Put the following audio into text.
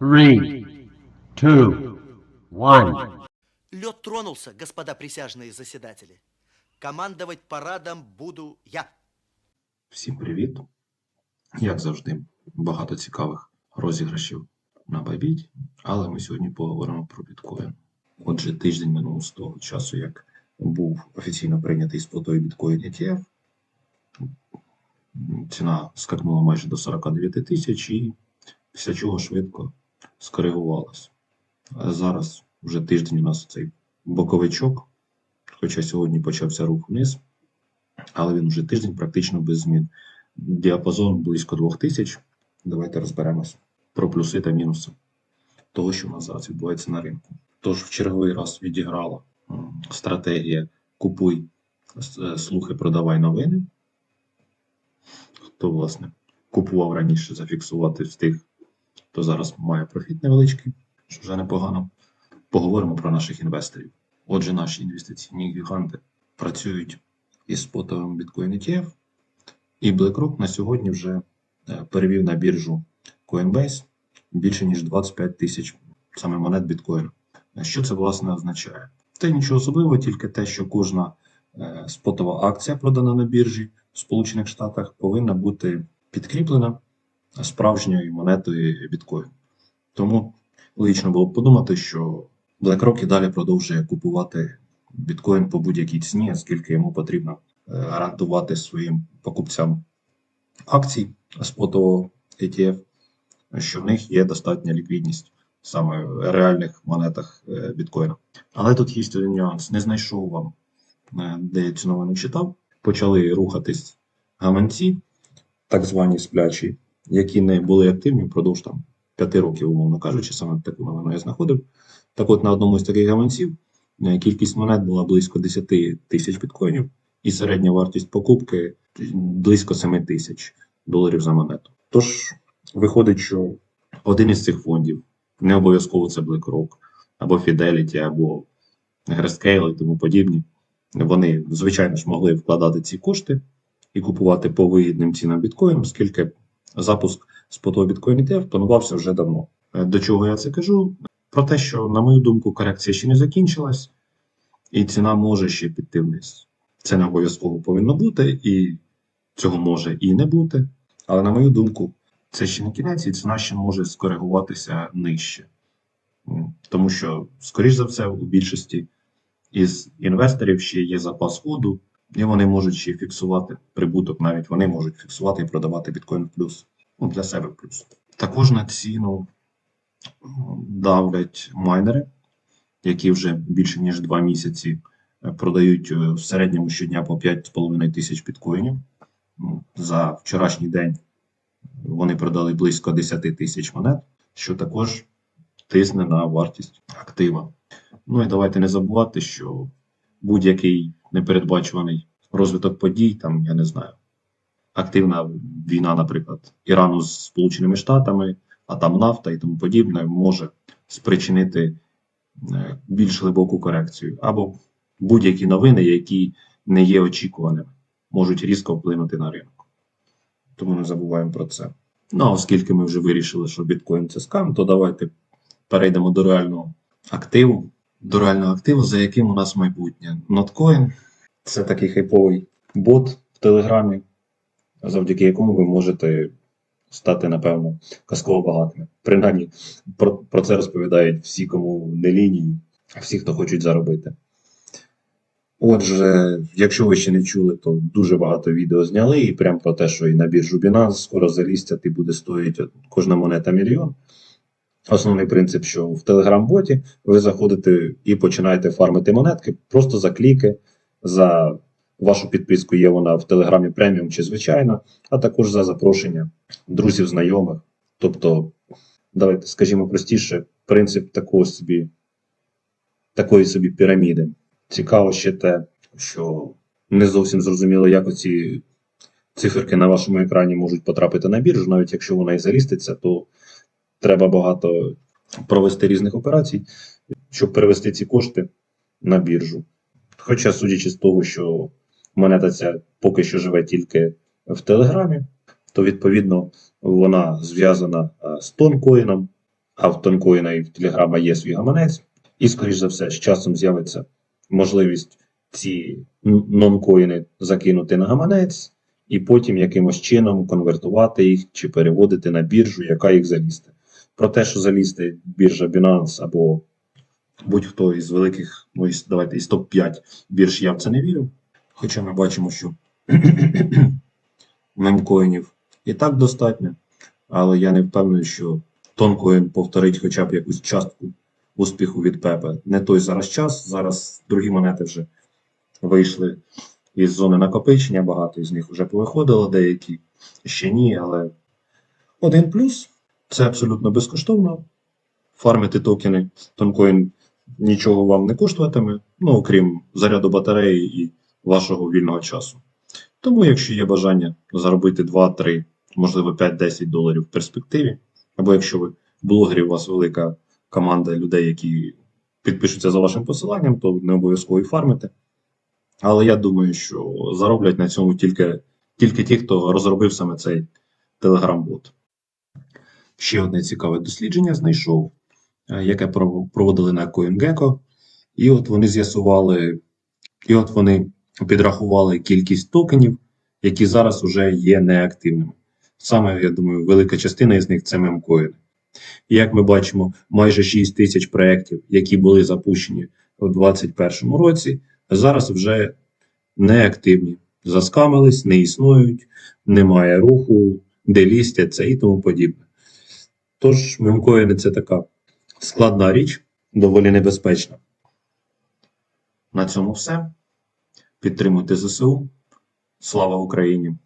Three, two, one. Лед тронулся, господа присяжные заседатели. Командовать парадом буду я. Всім привіт! Як завжди, багато цікавих розіграшів на Bybit, але ми сьогодні поговоримо про біткоін. Отже, тиждень минув з того часу, як був офіційно прийнятий спотовий біткоін ETF. Ціна скакнула майже до 49 тисяч і після чого швидко скоригувалась. Зараз вже тиждень у нас цей боковичок, хоча сьогодні почався рух вниз, але він вже тиждень практично без змін. Діапазон близько 2000. Давайте розберемось про плюси та мінуси того, що у нас зараз відбувається на ринку. Тож в черговий раз відіграла стратегія купуй е, слухи, продавай новини. Хто, власне, купував раніше, зафіксувати встиг, то зараз має профіт невеличкий, що вже непогано. Поговоримо про наших інвесторів. Отже, наші інвестиційні гіганти працюють із спотовим біткоін ETF, і BlackRock на сьогодні вже е, перевів на біржу Coinbase більше ніж 25 тисяч саме монет біткоїну. Що це власне означає? Це нічого особливого, тільки те, що кожна е, спотова акція, продана на біржі в Сполучених Штатах, повинна бути підкріплена справжньою монетою біткоїну. Тому логічно було б подумати, що BlackRock і далі продовжує купувати біткоін по будь-якій ціні, оскільки йому потрібно е, гарантувати своїм покупцям акцій спотового ETF, що в них є достатня ліквідність саме в реальних монетах е, біткоїна. Але тут є один нюанс. Не знайшов вам, е, де я цю новину читав. Почали рухатись гаманці, так звані сплячі, які не були активні впродовж там 5 років, умовно кажучи, саме таку новину я знаходив. Так от на одному з таких гаманців е, кількість монет була близько 10 тисяч біткоїнів, і середня вартість покупки близько 7 тисяч доларів за монету. Тож виходить, що один із цих фондів, не обов'язково це BlackRock, або Fidelity, або Grayscale і тому подібні, вони, звичайно ж, могли вкладати ці кошти і купувати по вигідним цінам біткоін, оскільки запуск спотового біткоін ETF планувався вже давно. Е, До чого я це кажу? Про те, що, на мою думку, корекція ще не закінчилась, і ціна може ще піти вниз. Це не обов'язково повинно бути, і цього може і не бути. Але на мою думку, це ще не кінець, і ціна ще може скоригуватися нижче. Тому що, скоріш за все, у більшості із інвесторів ще є запас ходу, і вони можуть ще фіксувати прибуток, навіть вони можуть фіксувати і продавати біткоін плюс. Ну, для себе плюс. Також на ціну давлять майнери, які вже більше ніж два місяці е, продають е, в середньому щодня по 5,5 тисяч біткоїнів. Ну, За вчорашній день вони продали близько 10 тисяч монет, що також тисне на вартість актива. Ну і давайте не забувати, що будь-який непередбачуваний розвиток подій, там, я не знаю, активна війна, наприклад, Ірану з Сполученими Штатами, а там нафта і тому подібне, може спричинити е, більш глибоку корекцію, або будь-які новини, які не є очікуваними, можуть різко вплинути на ринок. Тому не забуваємо про це. Ну, а оскільки ми вже вирішили, що біткоін це скам, то давайте перейдемо до реального активу. До реального активу, за яким у нас майбутнє. Notcoin – це такий хайповий бот в Телеграмі, завдяки якому ви можете стати, напевно, казково багатими. Принаймні, про, про це розповідають всі, кому не лінії, а всі, хто хочуть заробити. Отже, якщо ви ще не чули, то дуже багато відео зняли, і прямо про те, що і на біржу Binance скоро залізтя і буде стоїти кожна монета мільйон. Основний принцип, що в Telegram-боті ви заходите і починаєте фармити монетки просто за кліки, за вашу підписку є вона в Телеграмі преміум чи звичайно, а також за запрошення друзів, знайомих. Тобто, давайте скажімо простіше, принцип такого собі, такої собі піраміди. Цікаво ще те, що не зовсім зрозуміло, як оці циферки на вашому екрані можуть потрапити на біржу, навіть якщо вона і заліститься, то треба багато провести різних операцій, щоб перевести ці кошти на біржу. Хоча, судячи з того, що монета ця поки що живе тільки в Телеграмі, то відповідно вона зв'язана з тонкоїном, а в тонкоїна і в Телеграма є свій гаманець, і, скоріш за все, з часом з'явиться можливість ці нонкоїни закинути на гаманець, і потім якимось чином конвертувати їх чи переводити на біржу, яка їх залізти. Про те, що залізти біржа Binance або будь-хто із великих, ну із, давайте із топ-5 бірж, я в це не вірю. Хоча ми бачимо, що мемкоїнів і так достатньо, але я не впевнений, що тонкоін повторить хоча б якусь частку успіху від Пепе. Не той зараз час. Зараз другі монети вже вийшли із зони накопичення. Багато із них вже повиходило, деякі ще ні, але один плюс це абсолютно безкоштовно. Фармити токени тонкоін нічого вам не коштуватиме, ну окрім заряду батареї і вашого вільного часу. Тому, якщо є бажання заробити 2, 3, можливо 5-10 доларів в перспективі, або якщо ви блогері, у вас велика команда людей, які підпишуться за вашим посиланням, то не обов'язково і фармите. Але я думаю, що зароблять на цьому тільки, тільки ті, хто розробив саме цей Telegram-бот. Ще одне цікаве дослідження знайшов, е, яке проводили на CoinGecko. І от вони з'ясували, і от вони підрахували кількість токенів, які зараз вже є неактивними. Саме, я думаю, велика частина із них це мемкоїни. І як ми бачимо, майже 6 тисяч проєктів, які були запущені у 2021 році, зараз вже неактивні. Заскамились, не існують, немає руху, делістяться і тому подібне. Тож, мемкоїни це така складна річ, доволі небезпечна. На цьому все. Підтримуйте ЗСУ. Слава Україні!